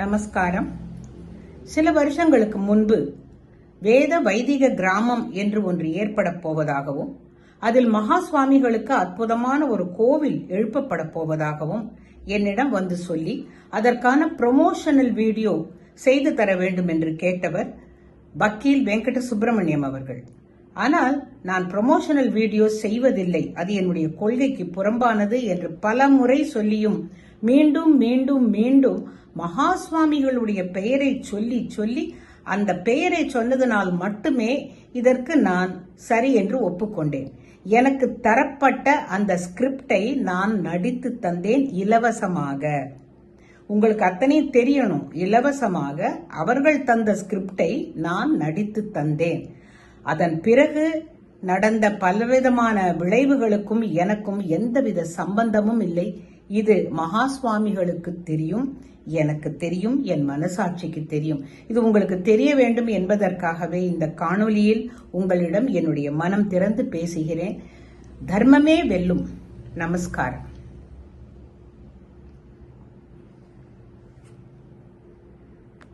நமஸ்காரம். சில வருஷங்களுக்கு முன்பு வேத வைதிக கிராமம் என்று ஒன்று ஏற்பட போவதாகவும் அதில் மகா சுவாமிகளுக்கு அற்புதமான ஒரு கோவில் எழுப்பப்பட போவதாகவும் என்னிடம் வந்து சொல்லி அதற்கான ப்ரொமோஷனல் வீடியோ செய்து தர வேண்டும் என்று கேட்டவர் வக்கீல் வெங்கட சுப்பிரமணியம் அவர்கள். ஆனால் நான் ப்ரொமோஷனல் வீடியோ செய்வதில்லை. அது என்னுடைய கொள்கைக்கு புறம்பானது என்று பல முறை சொல்லியும் மீண்டும் மீண்டும் மீண்டும் மகா சுவாமிகளுடைய பெயரை சொல்லி சொல்லி அந்த பெயரை சொன்னதனால் மட்டுமே இதற்கு நான் சரி என்று ஒப்புக்கொண்டேன். எனக்கு தரப்பட்ட அந்த ஸ்கிரிப்டை நான் நடித்து தந்தேன் இலவசமாக. உங்களுக்கு அத்தனையும் தெரியணும். இலவசமாக அவர்கள் தந்த ஸ்கிரிப்டை நான் நடித்து தந்தேன். அதன் பிறகு நடந்த பலவிதமான விளைவுகளுக்கும் எனக்கும் எந்தவித சம்பந்தமும் இல்லை. இது மகா சுவாமிகளுக்கு தெரியும் எனக்கு தெரியும் என் மனசாட்சிக்கு தெரியும். இது உங்களுக்கு தெரிய வேண்டும் என்பதற்காகவே இந்த காணொலியில் உங்களிடம் என்னுடைய மனம் திறந்து பேசுகிறேன். தர்மமே வெல்லும். நமஸ்காரம்.